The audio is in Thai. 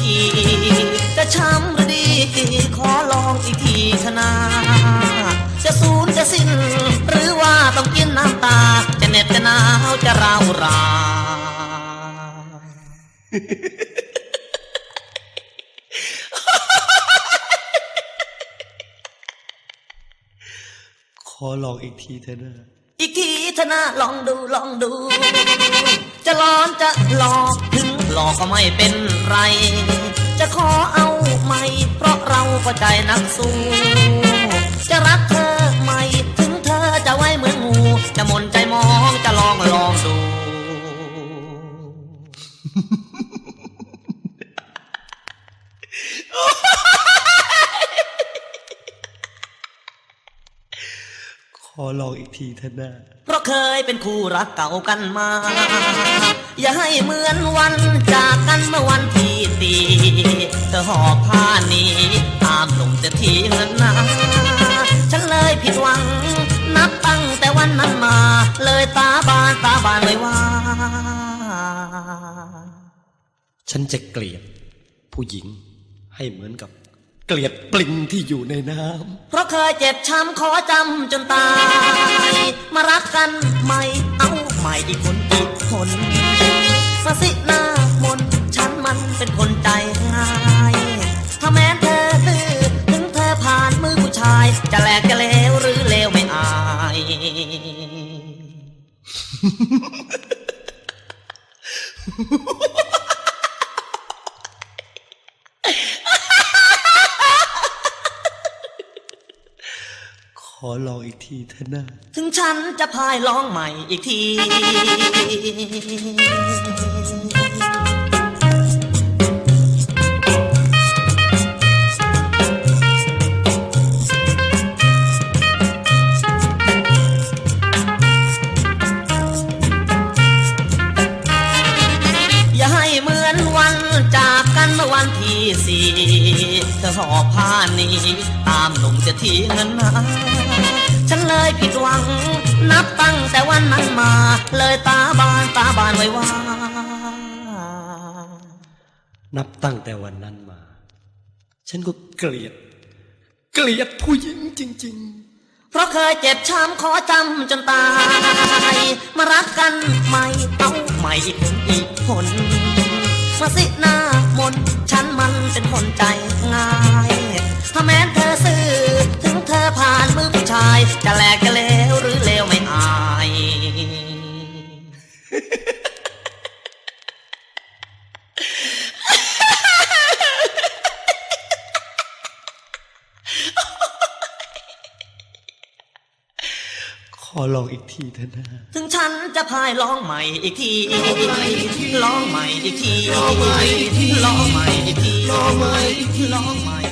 ทีจะช้ำหรือดี ขอลองอีกทีชนาจะสูญจะสิ้น หรือว่าต้องกินน้ำตา จะเหน็บจะหนาวจะราวรานขอลองอีกทีเถอะนะอีกทีเถอะนะลองดูลองดู จะร้อนจะหลอกถึง หลอกก็ไม่เป็นไร จะขอเอาไม่เพราะเราก็ใจนักสู้จะรักเธอไม่ถึงเธอจะไว้เหมือนงู จะหมนใจมองจะลองลองดูขอลองอีกทีเถอะนะ เคยเป็นคู่รักเก่ากันมา อย่าให้เหมือนวันจากกันเมื่อวันที่ตีเธอหอบผ้าหนี้ตามลงจะทีเงินนาฉันเลยผิดหวัง นับตั้งแต่วันนั้นมา เลยตาบานตาบานเลยว่า ฉันจะเกลียดผู้หญิงให้เหมือนกับ เกลียดปลิงที่อยู่ในน้เพราะเคยเจ็บช้ำขอจำจนตาย มารักกันใหม่เอาใหม่อีกคนอีกคนมาสิหน้ามนต์ฉันมันเป็นคนใจง่ายถ้าแม้เธอตื้อถึงเธอผ่านมือผู้ชาย จะแหลกจะเลวหรือเลวไม่อายำข อลองอีกทีเถอะนะถึงฉันจะพายร้องใหม่อีกที อย่าให้เหมือนวันจากกันเมื่อวันที่สี่ ธอหอบผ้าหนี้ตามหนุ่มจะทีเงินมาฉันเลยผิดหวัง นับตั้งแต่วันนั้นมา เลยตาบานตาบานไว้ว่า นับตั้งแต่วันนั้นมา ฉันก็เกลียด เกลียดผู้หญิงจริงเพราะเคยเจ็บช้ำขอจำจนตาย มารักกันใหม่เอาใหม่อีกคนอีกคน มาสิหน้ามนฉันมันเป็นคนใจง่าย ถ้าแม้เธอซื่อถึงเธอผ่านมือผู้ชาย จะแหลกจะเลวหรือเลวไม่อายขอลองอีกทีเถอะนะ พายร้องใหม่อีกทีร้องใหม่อีกทีร้องใหม่อีกทีร้องใหม่อีกทีลองใหม่อีกทีร้องใหม่